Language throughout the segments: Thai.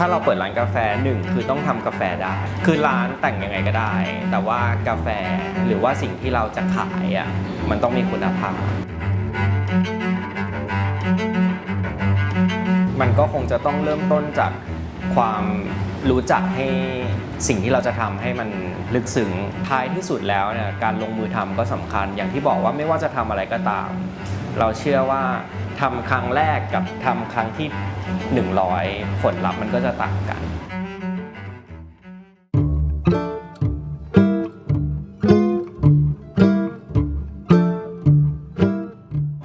ถ้าเราเปิดร้านกาแฟหนึ่งคือต้องทำกาแฟได้ คือร้านแต่งยังไงก็ได้ แต่ว่ากาแฟหรือว่าสิ่งที่เราจะขายอะมันต้องมีคุณภาพ มันก็คงจะต้องเริ่มต้นจากความรู้จักให้สิ่งที่เราจะทำให้มันลึกซึ้งท้ายที่สุดแล้วเนี่ยการลงมือทำก็สำคัญ อย่างที่บอกว่าไม่ว่าจะทำอะไรก็ตาม เราเชื่อว่าทำครั้งแรกกับทำครั้งที่ 100 ผลลัพธ์มันก็จะต่างกัน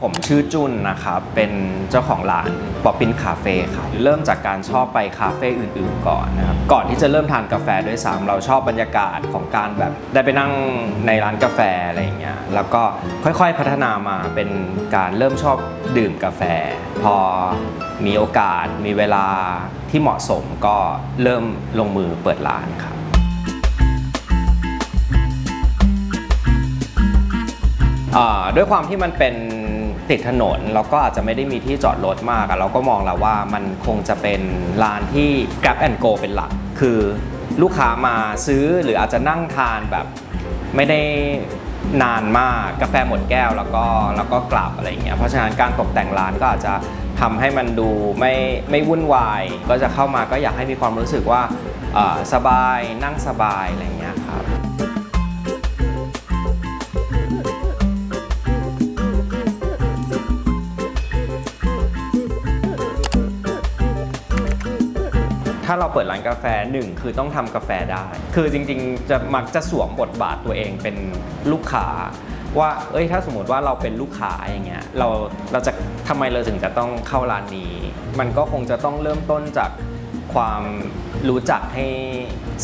ผมชื่อจุนนะครับ เป็นเจ้าของร้านป๊อปปินคาเฟ่ครับ เริ่มจากการชอบไปคาเฟ่อื่นๆก่อนนะครับ ก่อนที่จะเริ่มทานกาแฟด้วยซ้ำเราชอบบรรยากาศของการแบบได้ไปนั่งในร้านกาแฟอะไรอย่างเงี้ย แล้วก็ค่อยๆพัฒนามาเป็นการเริ่มชอบดื่มกาแฟ พอมีโอกาสมีเวลาที่เหมาะสมก็เริ่มลงมือเปิดร้านครับด้วยความที่มันเป็น ติดถนนแล้วก็อาจจะไม่ได้มีที่จอดรถมากอะเราก็มองแล้วว่ามันคงจะเป็นร้านที่ Grab and Go เป็นหลัก คือลูกค้ามาซื้อหรืออาจจะนั่งทานแบบไม่ได้นานมากกาแฟหมดแก้วแล้วก็แล้วก็กลับอะไรอย่างเงี้ยเพราะฉะนั้นการตกแต่งร้านก็อาจจะทำให้มันดูไม่ไม่วุ่นวาย ก็จะเข้ามาก็อยากให้มีความรู้สึกว่าอ่าสบายนั่งสบายอะไรอย่างเงี้ยครับาเราเปิดร้านกาแฟหนึ่งคือต้องทำกาแฟได้ คือจริงๆ จะมักจะสวมบทบาทตัวเองเป็นลูกค้าว่า เอ้ย ถ้าสมมติว่าเราเป็นลูกค้าอย่างเงี้ย เรา เราจะทำไมเราถึงจะต้องเข้าร้านนี้ มันก็คงจะต้องเริ่มต้นจากความรู้จักให้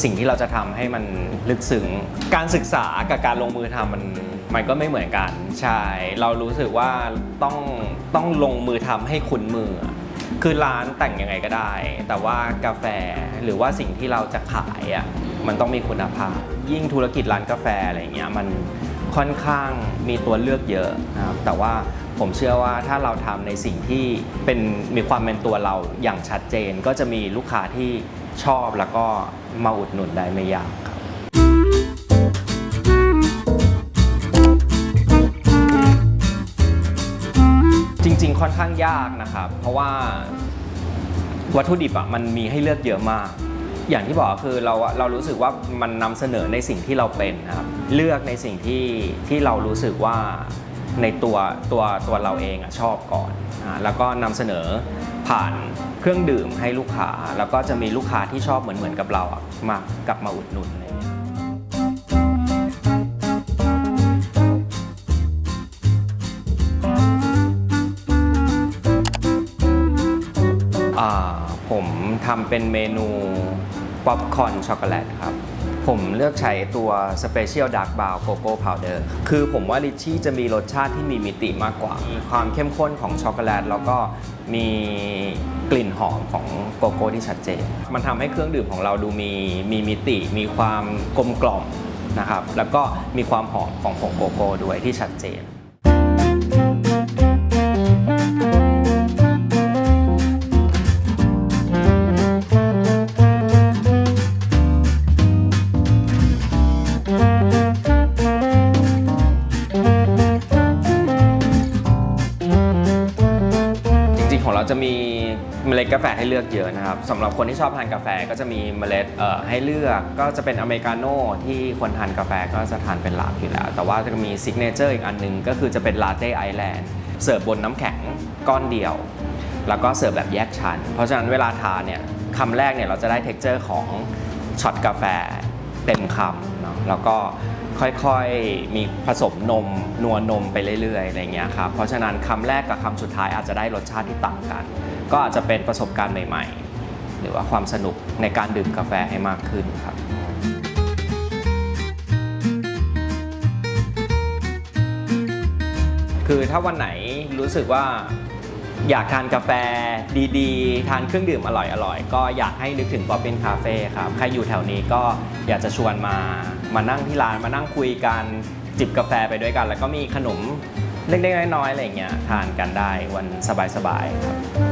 สิ่งที่เราจะทำให้มันลึกซึ้ง การศึกษากับการลงมือทำมัน มันก็ไม่เหมือนกัน ใช่ เรารู้สึกว่าต้อง ต้องลงมือทำให้คุ้นมือ คือร้านแต่งยังไงก็ได้ แต่ว่ากาแฟหรือว่าสิ่งที่เราจะขายอะมันต้องมีคุณภาพ ยิ่งธุรกิจร้านกาแฟอะไรเงี้ยมันค่อนข้างมีตัวเลือกเยอะนะครับแต่ว่าผมเชื่อว่าถ้าเราทำในสิ่งที่เป็นมีความเป็นตัวเราอย่างชัดเจน ก็จะมีลูกค้าที่ชอบแล้วก็มาอุดหนุนได้ไม่ยาก ข้างยากนะครับ เพราะว่าวัตถุดิบอะมันมีให้เลือกเยอะมาก อย่างที่บอกคือเราเรารู้สึกว่ามันนำเสนอในสิ่งที่เราเป็นนะครับ เลือกในสิ่งที่ที่เรารู้สึกว่าในตัวตัวตัวเราเองอะชอบก่อนอแล้วก็นำเสนอผ่านเครื่องดื่มให้ลูกค้า แล้วก็จะมีลูกค้าที่ชอบเหมือนเหมือนกับเราอะมากลับมาอุดหนุนอะไรอย่างเงี้ย ทำเป็นเมนูป๊อปคอร์นช็อกโกแลตครับ ผมเลือกใช้ตัว Special Dark Brown Cocoa Powder คือผมว่าลิชชี่จะมีรสชาติที่มีมิติมากกว่า มีความเข้มข้นของช็อกโกแลต แล้วก็มีกลิ่นหอมของโกโก้ที่ชัดเจน มันทำให้เครื่องดื่มของเราดูมีมีมิติ มีความกลมกล่อมนะครับ แล้วก็มีความหอมของผงโกโก้ด้วยที่ชัดเจน เราจะมีเมล็ดกาแฟให้เลือกเยอะนะครับสำหรับคนที่ชอบทานกาแฟก็จะมีเมล็ดให้เลือกก็จะเป็นอเมริกาโน่ที่คนทานกาแฟก็จะทานเป็นหลักอยู่แล้ว แต่ว่าจะมีซิกเนเจอร์อีกอันหนึงก็คือจะเป็นลาเต้ไอแลนด์เสิร์ฟบนน้ำแข็งก้อนเดียว แล้วก็เสิร์ฟแบบแยกชั้น เพราะฉะนั้นเวลาทานเนี่ยคำแรกเนี่ยเราจะได้เท็กเจอร์ของช็อตกาแฟเต็มคำ แล้วก็ค่อยๆมีผสมนมนัวนมไปเรื่อยๆอะไรอย่างเงี้ยครับเพราะฉะนั้นคำแรกกับคำสุดท้ายอาจจะได้รสชาติที่ต่างกัน ก็อาจจะเป็นประสบการณ์ใหม่ๆ หรือว่าความสนุกในการดื่มกาแฟให้มากขึ้นครับคือถ้าวันไหนรู้สึกว่า อยากทานกาแฟดีๆ ทานเครื่องดื่มอร่อยๆ ก็อยากให้นึกถึง Bobbin Cafe ครับ ใครอยู่แถวนี้ก็อยากจะชวนมา มานั่งที่ร้านมานั่งคุยกัน จิบกาแฟไปด้วยกัน แล้วก็มีขนมเล็กๆน้อยๆอะไรอย่างเงี้ยทานกันได้วันสบายๆครับ